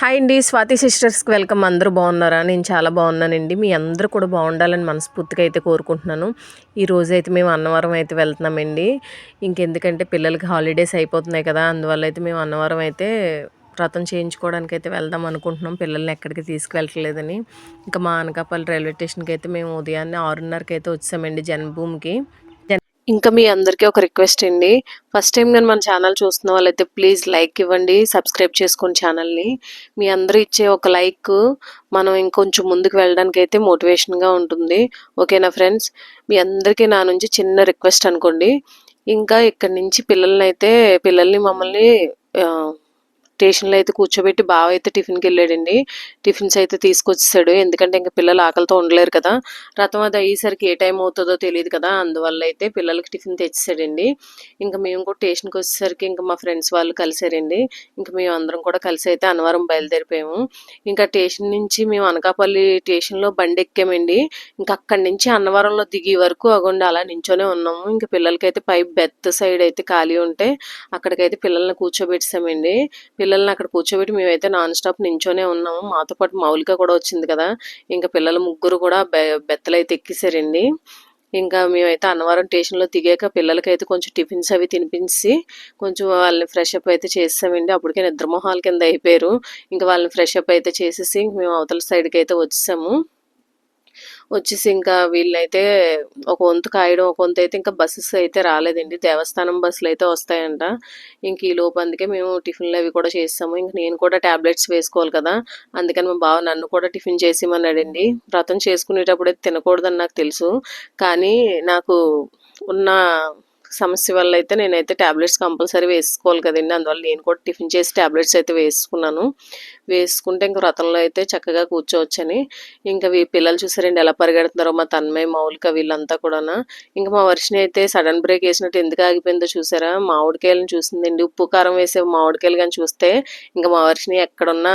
Hi అండి Swathi సిస్టర్స్కి welcome. అందరూ బాగున్నారా? నేను చాలా బాగున్నానండి. మీ అందరూ కూడా బాగుండాలని మనస్ఫూర్తిగా అయితే కోరుకుంటున్నాను. ఈ రోజు అయితే మేము అన్నవరం అయితే వెళ్తున్నామండి. ఇంకెందుకంటే పిల్లలకి హాలిడేస్ అయిపోతున్నాయి కదా అందువల్ల అయితే మేము అన్నవరం అయితే వ్రతం చేయించుకోవడానికి అయితే వెళ్దాం అనుకుంటున్నాం. పిల్లల్ని ఎక్కడికి తీసుకువెళ్ళట్లేదని. ఇంకా మా అనకాపల్లి రైల్వే స్టేషన్కి అయితే మేము ఉదయాన్నే ఆరున్నరకి అయితే వచ్చామండి జన్మభూమికి. ఇంకా మీ అందరికీ ఒక రిక్వెస్ట్ అండి. ఫస్ట్ టైం కానీ మన ఛానల్ చూస్తున్న వాళ్ళైతే ప్లీజ్ లైక్ ఇవ్వండి సబ్స్క్రైబ్ చేసుకోండి ఛానల్ని. మీ అందరూ ఇచ్చే ఒక లైక్ మనం ఇంకొంచెం ముందుకు వెళ్ళడానికి అయితే మోటివేషన్గా ఉంటుంది. ఓకేనా ఫ్రెండ్స్? మీ అందరికీ నా నుంచి చిన్న రిక్వెస్ట్ అనుకోండి. ఇంకా ఇక్కడి నుంచి పిల్లల్ని అయితే పిల్లల్ని మమ్మల్ని స్టేషన్లో అయితే కూర్చోబెట్టి బావ అయితే టిఫిన్కి వెళ్ళాడండి. టిఫిన్స్ అయితే తీసుకొచ్చేసాడు. ఎందుకంటే ఇంకా పిల్లలు ఆకలితో ఉండలేరు కదా. రథం అది అయ్యేసరికి ఏ టైం అవుతుందో తెలియదు కదా. అందువల్ల అయితే పిల్లలకి టిఫిన్ తెచ్చేసాడండి. ఇంకా మేము కూడా స్టేషన్కి వచ్చేసరికి ఇంకా మా ఫ్రెండ్స్ వాళ్ళు కలిసారండి. ఇంకా మేము అందరం కూడా కలిసి అయితే అన్నవరం బయలుదేరిపోయాము. ఇంకా స్టేషన్ నుంచి మేము అనకాపల్లి స్టేషన్లో బండి ఎక్కామండి. ఇంకా అక్కడి నుంచి అన్నవరంలో దిగి వరకు అగొండి అలా నించోనే ఉన్నాము. ఇంకా పిల్లలకైతే పై బెత్త సైడ్ అయితే ఖాళీ ఉంటే అక్కడికైతే పిల్లల్ని కూర్చోబెట్టామండి పిల్లల్ని అక్కడ కూర్చోబెట్టి మేమైతే నాన్ స్టాప్ నించోనే ఉన్నాము. మాతో పాటు మౌలిక కూడా వచ్చింది కదా. ఇంకా పిల్లలు ముగ్గురు కూడా బె బెత్తలు అయితే ఇంకా మేమైతే అన్నవరం స్టేషన్లో దిగాక పిల్లలకైతే కొంచెం టిఫిన్స్ అవి తినిపించి కొంచెం వాళ్ళని ఫ్రెష్ అప్ అయితే చేసామండి అప్పటికే నిద్రమోహాల కింద అయిపోయారు. ఇంకా వాళ్ళని ఫ్రెష్ అప్ అయితే చేసేసి ఇంక మేము అవతల సైడ్కి అయితే వచ్చేసాము. వచ్చేసి ఇంకా వీళ్ళైతే ఒక వంతు కాయడం ఒక వంతు అయితే ఇంకా బస్సెస్ అయితే రాలేదండి. దేవస్థానం బస్సులు అయితే వస్తాయంట. ఇంక ఈ లోపు అందుకే మేము టిఫిన్లు అవి కూడా చేస్తాము. ఇంక నేను కూడా టాబ్లెట్స్ వేసుకోవాలి కదా. అందుకని మా బావ నన్ను కూడా టిఫిన్ చేసేమన్నాడండి. వ్రతం చేసుకునేటప్పుడు అయితే తినకూడదని నాకు తెలుసు. కానీ నాకు ఉన్న సమస్య వల్ల అయితే నేనైతే టాబ్లెట్స్ కంపల్సరీ వేసుకోవాలి కదండి. అందువల్ల నేను కూడా టిఫిన్ చేసి టాబ్లెట్స్ అయితే వేసుకున్నాను. వేసుకుంటే ఇంక వ్రతంలో అయితే చక్కగా కూర్చోవచ్చని. ఇంకా వీ పిల్లలు చూసారండి ఎలా పరిగెడుతున్నారో మా తన్మయ్ మౌలిక వీళ్ళంతా కూడా ఇంకా మా వర్షిని అయితే సడన్ బ్రేక్ వేసినట్టు ఎందుకు ఆగిపోయిందో చూసారా? మామిడికాయలను చూసిందండి. ఉప్పు కారం వేసే మామిడికాయలు కానీ చూస్తే ఇంకా మా వర్షిని ఎక్కడున్నా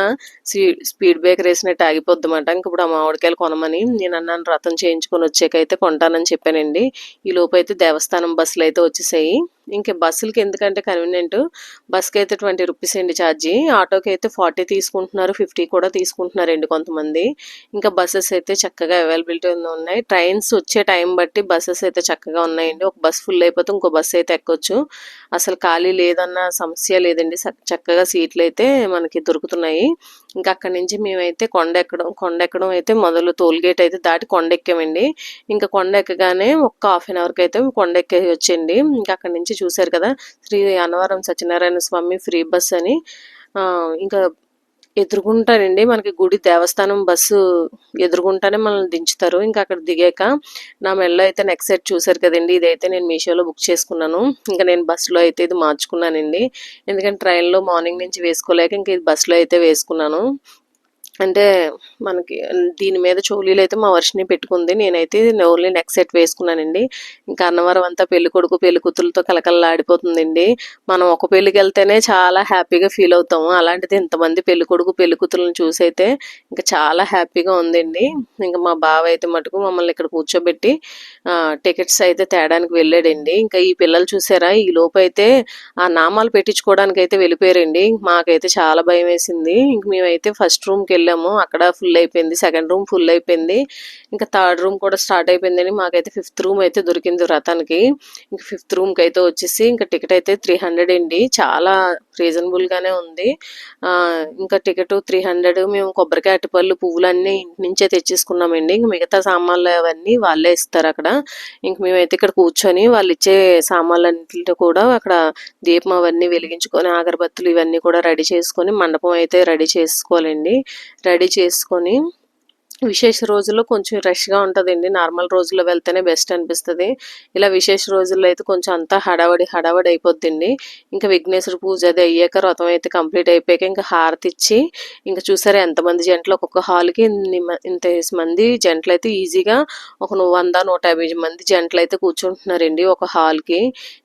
స్పీడ్ స్పీడ్ బ్రేకర్ వేసినట్టు ఆగిపోద్దన్నమాట ఇంక ఇప్పుడు ఆ మామిడికాయలు కొనమని నేను అన్నాను రథం చేయించుకొని వచ్చాకైతే కొంటానని చెప్పానండి. ఈ లోపు అయితే దేవస్థానం బస్సులు అయితే వచ్చేసాయి. ఇంకా బస్సులకి ఎందుకంటే కన్వీనియంట్ బస్కి అయితే ట్వంటీ రూపీస్ అండి ఛార్జీ. ఆటోకి అయితే ఫార్టీ తీసుకుంటున్నారు ఫిఫ్టీ కూడా తీసుకుంటున్నారండి కొంతమంది. ఇంకా బస్సెస్ అయితే చక్కగా అవైలబిలిటీ ఉన్నాయి. ట్రైన్స్ వచ్చే టైం బట్టి బస్సెస్ అయితే చక్కగా ఉన్నాయండి. ఒక బస్ ఫుల్ అయిపోతే ఇంకో బస్సు అయితే ఎక్కొచ్చు. అసలు ఖాళీ లేదన్న సమస్య లేదండి. చక్కగా సీట్లు అయితే మనకి దొరుకుతున్నాయి. ఇంకా అక్కడి నుంచి మేమైతే కొండ ఎక్కడం కొండ ఎక్కడం అయితే మొదలు టోల్ గేట్ అయితే దాటి కొండ ఎక్కామండి ఇంకా కొండ ఎక్కగానే ఒక హాఫ్ అన్ అవర్కి అయితే కొండ ఎక్కే వచ్చండి ఇంకా అక్కడి నుంచి చూశారు కదా శ్రీ అన్నవరం సత్యనారాయణ స్వామి ఫ్రీ బస్ అని. ఇంకా ఎదురుగుంటానండి మనకి గుడి దేవస్థానం బస్సు ఎదురుగుంటానే మనల్ని దించుతారు. ఇంకా అక్కడ దిగాక నా మెడలో అయితే నెక్స్ట్ సెట్ చూసారు కదండి. ఇదైతే నేను మీషోలో బుక్ చేసుకున్నాను. ఇంకా నేను బస్సులో అయితే ఇది మార్చుకున్నానండి. ఎందుకంటే ట్రైన్లో మార్నింగ్ నుంచి వేసుకోలేక ఇంక ఇది బస్సులో అయితే వేసుకున్నాను. అంటే మనకి దీని మీద చోలీలు అయితే మా వర్షిని పెట్టుకుంది. నేనైతే ఓన్లీ నెక్ సెట్ వేసుకున్నానండి. ఇంకా అన్నవరం అంతా పెళ్ళి కొడుకు పెళ్ళి కూతురులతో కలకలలాడిపోతుందండి. మనం ఒక పెళ్ళికి వెళ్తేనే చాలా హ్యాపీగా ఫీల్ అవుతాము. అలాంటిది ఇంతమంది పెళ్ళి కొడుకు పెళ్ళి కూతురులను చూసి అయితే ఇంకా చాలా హ్యాపీగా ఉందండి. ఇంకా మా బావ అయితే మటుకు మమ్మల్ని ఇక్కడ కూర్చోబెట్టి టికెట్స్ అయితే తేడానికి వెళ్ళాడండి. ఇంకా ఈ పిల్లలు చూసారా? ఈ లోపు అయితే ఆ నామాలు పెట్టించుకోవడానికి అయితే వెళ్ళిపోయారండి. మాకైతే చాలా భయం వేసింది. ఇంక మేమైతే ఫస్ట్ రూమ్కి వెళ్ళి వెళ్ళాము. అక్కడ ఫుల్ అయిపోయింది. సెకండ్ రూమ్ ఫుల్ అయిపోయింది. ఇంకా థర్డ్ రూమ్ కూడా స్టార్ట్ అయిపోయిందని మాకైతే ఫిఫ్త్ రూమ్ అయితే దొరికింది వ్రతానికి ఇంక ఫిఫ్త్ రూమ్కి అయితే వచ్చేసి ఇంకా టికెట్ అయితే త్రీ హండ్రెడ్ అండి. చాలా రీజనబుల్గానే ఉంది. ఇంకా టికెట్ త్రీ హండ్రెడ్ మేము కొబ్బరికాయ అరటిపళ్ళు పువ్వులు అన్నీ ఇంటి నుంచే తెచ్చేసుకున్నామండి. ఇంక మిగతా సామాన్లు అవన్నీ వాళ్ళే ఇస్తారు అక్కడ. ఇంక మేమైతే ఇక్కడ కూర్చొని వాళ్ళు ఇచ్చే సామాన్లన్నింటితో కూడా అక్కడ దీపం అవన్నీ వెలిగించుకొని అగరబత్తులు ఇవన్నీ కూడా రెడీ చేసుకొని మండపం అయితే రెడీ చేసుకోవాలండి. రెడీ చేసుకొని విశేష రోజుల్లో కొంచెం రష్గా ఉంటుందండి. నార్మల్ రోజుల్లో వెళ్తేనే బెస్ట్ అనిపిస్తుంది. ఇలా విశేష రోజుల్లో అయితే కొంచెం అంతా హడావడి హడావడి అయిపోద్దండి. ఇంకా విఘ్నేశ్వర పూజ అది అయ్యాక వ్రతం అయితే కంప్లీట్ అయిపోయాక ఇంకా హారతి ఇచ్చి ఇంకా చూసారా ఎంతమంది జంటలు ఒక్కొక్క హాల్కి ఇంత మంది జంటలు అయితే ఈజీగా ఒక వంద నూట యాభై మంది జంటలు అయితే కూర్చుంటున్నారండి ఒక హాల్కి.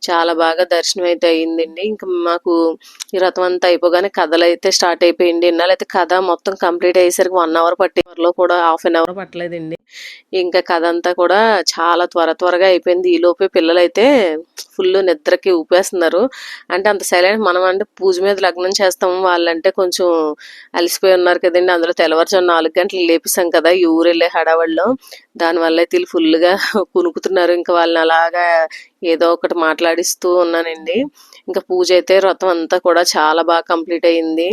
చాలా బాగా దర్శనం అయితే అయ్యిందండి ఇంకా మాకు ఈ వ్రతం అంతా అయిపోగానే కథలు అయితే స్టార్ట్ అయిపోయింది. ఇన్నాళ్ళు అయితే కథ మొత్తం కంప్లీట్ అయ్యేసరికి వన్ అవర్ పట్టేవారిలో కూడా హాఫ్ అన్ అవర్ పట్టలేదండి. ఇంకా కథ అంతా కూడా చాలా త్వర త్వరగా అయిపోయింది. ఈ లోపే పిల్లలు అయితే ఫుల్ నిద్రకి ఊపేస్తున్నారు. అంటే అంత సైలెంట్ మనం అంటే పూజ మీద లగ్నం చేస్తాము. వాళ్ళంటే కొంచెం అలసిపోయి ఉన్నారు కదండి. అందులో తెల్లవారుజాము నాలుగు గంటలు లేపిస్తాం కదా ఈ ఊరు వెళ్ళే హడావడిలో. దానివల్ల అయితే వీళ్ళు ఫుల్గా కునుకుతున్నారు. ఇంకా వాళ్ళని అలాగా ఏదో ఒకటి మాట్లాడిస్తూ ఉన్నానండి. ఇంకా పూజ అయితే వ్రతం అంతా కూడా చాలా బాగా కంప్లీట్ అయ్యింది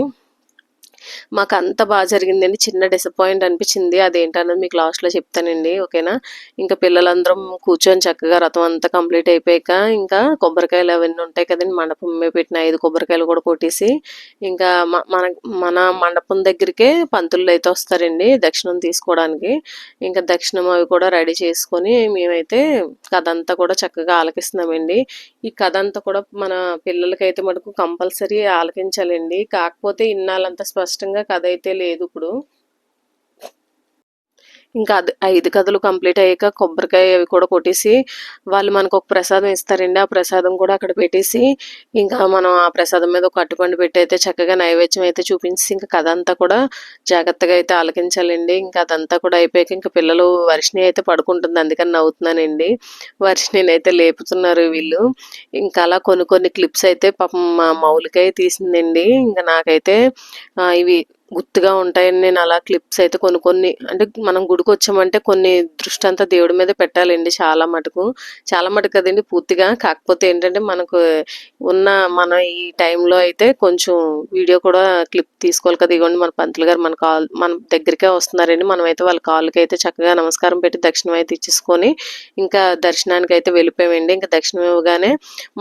మాకు అంత బాగా జరిగిందండి. చిన్న డిసప్పాయింట్ అనిపించింది. అదేంటన్నది మీకు లాస్ట్లో చెప్తానండి. ఓకేనా? ఇంకా పిల్లలందరం కూర్చొని చక్కగా రథం అంతా కంప్లీట్ అయిపోయాక ఇంకా కొబ్బరికాయలు అవన్నీ ఉంటాయి కదండి. మండపం మీద పెట్టిన ఐదు కొబ్బరికాయలు కూడా కొట్టేసి ఇంకా మన మన మండపం దగ్గరికే పంతులు అయితే వస్తారండి దక్షిణం తీసుకోవడానికి. ఇంకా దక్షిణం అవి కూడా రెడీ చేసుకొని మేమైతే కథ అంతా కూడా చక్కగా ఆలకిస్తున్నామండి. ఈ కథ అంతా కూడా మన పిల్లలకైతే మటుకు కంపల్సరీ ఆలకించాలండి. కాకపోతే ఇన్నాళ్ళంత స్పష్టంగా కథ అయితే లేదు ఇప్పుడు. ఇంకా అది ఐదు కథలు కంప్లీట్ అయ్యాక కొబ్బరికాయ అవి కూడా కొట్టేసి వాళ్ళు మనకు ఒక ప్రసాదం ఇస్తారండి. ఆ ప్రసాదం కూడా అక్కడ పెట్టేసి ఇంకా మనం ఆ ప్రసాదం మీద ఒక అట్టుపండు పెట్టి అయితే చక్కగా నైవేద్యం అయితే చూపించి ఇంకా కథ అంతా కూడా జాగ్రత్తగా అయితే ఆలకించాలండి. ఇంకా అదంతా కూడా అయిపోయాక ఇంకా పిల్లలు వర్షిణి అయితే పడుకుంటుంది. అందుకని నవ్వుతున్నానండి. వర్షిణిని అయితే లేపుతున్నారు వీళ్ళు. ఇంకా అలా కొన్ని కొన్ని క్లిప్స్ అయితే పాపం మా మౌలికై తీసిందండి. ఇంకా నాకైతే ఇవి గుర్తుగా ఉంటాయని నేను అలా క్లిప్స్ అయితే కొన్ని కొన్ని అంటే మనం గుడికి వచ్చామంటే కొన్ని దృష్టి అంతా దేవుడి మీద పెట్టాలండి చాలా మటుకు. చాలా మటుకు కదండి పూర్తిగా. కాకపోతే ఏంటంటే మనకు ఉన్న మన ఈ టైంలో అయితే కొంచెం వీడియో కూడా క్లిప్ తీసుకోవాలి కదా. ఇవ్వండి మన పంతులు గారు మన కాల్ మన దగ్గరికే వస్తున్నారండి. మనం అయితే వాళ్ళ కాళ్ళకి అయితే చక్కగా నమస్కారం పెట్టి దర్శనం అయితే ఇచ్చేసుకొని ఇంకా దర్శనానికి అయితే వెళ్ళిపోయామండి. ఇంకా దక్షిణం ఇవ్వగానే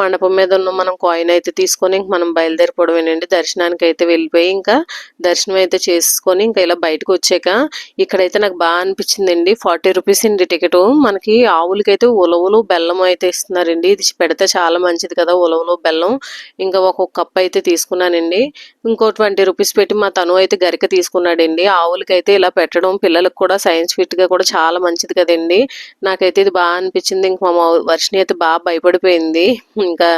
మండపం మీద ఉన్న మనం కాయిన్ అయితే తీసుకొని ఇంక మనం బయలుదేరిపోవడమేనండి. దర్శనానికి అయితే వెళ్ళిపోయి ఇంకా దర్శనం అయితే చేసుకొని ఇంకా ఇలా బయటకు వచ్చాక ఇక్కడైతే నాకు బాగా అనిపించిందండి. ఫార్టీ రూపీస్ అండి టికెట్. మనకి ఆవులకైతే ఉలవలు బెల్లం అయితే ఇస్తున్నారండి. ఇది పెడితే చాలా మంచిది కదా ఉలవలు బెల్లం. ఇంకా ఒక్కొక్క కప్ అయితే తీసుకున్నానండి. ఇంకో ట్వంటీ రూపీస్ పెట్టి మా తను అయితే గరిక తీసుకున్నాడండి. ఆవులకైతే ఇలా పెట్టడం పిల్లలకు కూడా సైన్స్ ఫిట్గా కూడా చాలా మంచిది కదండి. నాకైతే ఇది బాగా అనిపించింది. ఇంక మా వర్షిని అయితే బాగా భయపడిపోయింది. ఇంకా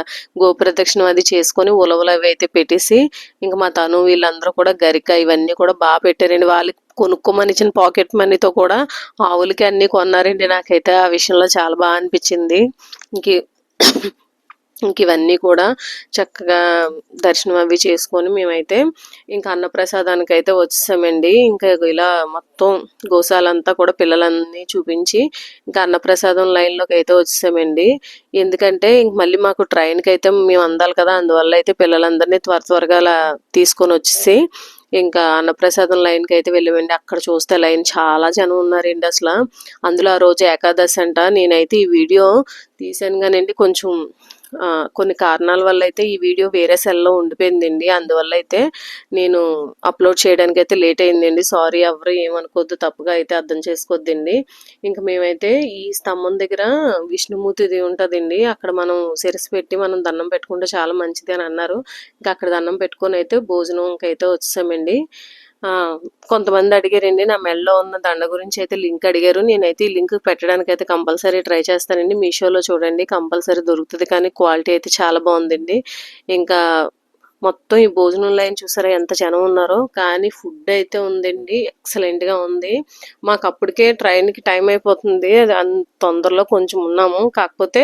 గోప్రదక్షిణం అది చేసుకొని ఉలవలు అవి అయితే పెట్టేసి ఇంకా మా తను వీళ్ళందరూ కూడా గరిక ఇవన్నీ కూడా బాగా పెట్టారండి. వాళ్ళకి కొనుక్కోమని ఇచ్చిన పాకెట్ మనీతో కూడా ఆవులకి అన్ని కొన్నారండి. నాకైతే ఆ విషయంలో చాలా బాగా అనిపించింది. ఇంక ఇంక ఇవన్నీ కూడా చక్కగా దర్శనం అవి చేసుకొని మేమైతే ఇంకా అన్నప్రసాదానికి అయితే వచ్చేసామండి. ఇంకా ఇలా మొత్తం గోశాలంతా కూడా పిల్లలన్నీ చూపించి ఇంకా అన్నప్రసాదం లైన్లోకి అయితే వచ్చేసామండి. ఎందుకంటే ఇంక మళ్ళీ మాకు ట్రైన్కి అయితే మేము అందాలి కదా. అందువల్ల అయితే పిల్లలందరినీ త్వర త్వరగా అలా తీసుకొని వచ్చేసి ఇంకా అన్నప్రసాదం లైన్కి అయితే వెళ్ళిపోయింది అక్కడ చూస్తే లైన్ చాలా జనం ఉన్నారండి అసలు. అందులో ఆ రోజు ఏకాదశి అంట. నేనైతే ఈ వీడియో తీశాను కానండి. కొంచెం కొన్ని కారణాల వల్ల అయితే ఈ వీడియో వేరే సెల్లో ఉండిపోయిందండి. అందువల్ల అయితే నేను అప్లోడ్ చేయడానికి అయితే లేట్ అయిందండి సారీ ఎవరు ఏమనుకోద్దు తప్పుగా అయితే అర్థం చేసుకోవద్దండి. ఇంకా మేమైతే ఈ స్తంభం దగ్గర విష్ణుమూర్తిది ఉంటుందండి. అక్కడ మనం సిరసి పెట్టి మనం దండం పెట్టుకుంటే చాలా మంచిది అని అన్నారు. ఇంకా అక్కడ దండం పెట్టుకొని అయితే భోజనంకి అయితే వచ్చేసామండి. కొంతమంది అడిగారండి నా మెల్లో ఉన్న దండ గురించి అయితే లింక్ అడిగారు. నేనైతే ఈ లింక్ పెట్టడానికి అయితే కంపల్సరీ ట్రై చేస్తానండి. మీషోలో చూడండి కంపల్సరీ దొరుకుతుంది కానీ క్వాలిటీ అయితే చాలా బాగుందండి. ఇంకా మొత్తం ఈ భోజనం లైన్ చూసారా ఎంత జనం ఉన్నారో. కానీ ఫుడ్ అయితే ఉందండి ఎక్సలెంట్గా ఉంది. మాకు అప్పటికే ట్రైన్కి టైం అయిపోతుంది అది అంత తొందరలో కొంచెం ఉన్నాము. కాకపోతే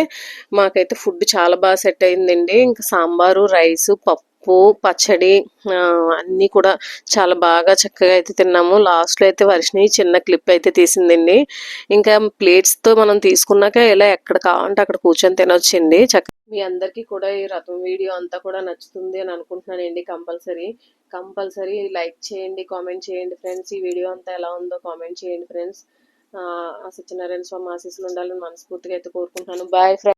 మాకైతే ఫుడ్ చాలా బాగా సెట్ అయిందండి. ఇంకా సాంబారు రైస్ పప్పు పచ్చడి ఆ, అన్నీ కూడా చాలా బాగా చక్కగా అయితే తిన్నాము. లాస్ట్లో అయితే వర్షిని చిన్న క్లిప్ అయితే తీసిందండి. ఇంకా ప్లేట్స్తో మనం తీసుకున్నాక ఇలా ఎక్కడ కావాలంటే అక్కడ కూర్చొని తినొచ్చండి. చక్క మీ అందరికీ కూడా ఈ రథం వీడియో అంతా కూడా నచ్చుతుంది అని అనుకుంటున్నానండి కంపల్సరీ. కంపల్సరీ లైక్ చేయండి కామెంట్ చేయండి ఫ్రెండ్స్. ఈ వీడియో అంతా ఎలా ఉందో కామెంట్ చేయండి ఫ్రెండ్స్. ఆ సత్యనారాయణ స్వామి ఆశీస్సులు ఉండాలని మనస్ఫూర్తిగా అయితే కోరుకుంటున్నాను. Bye friends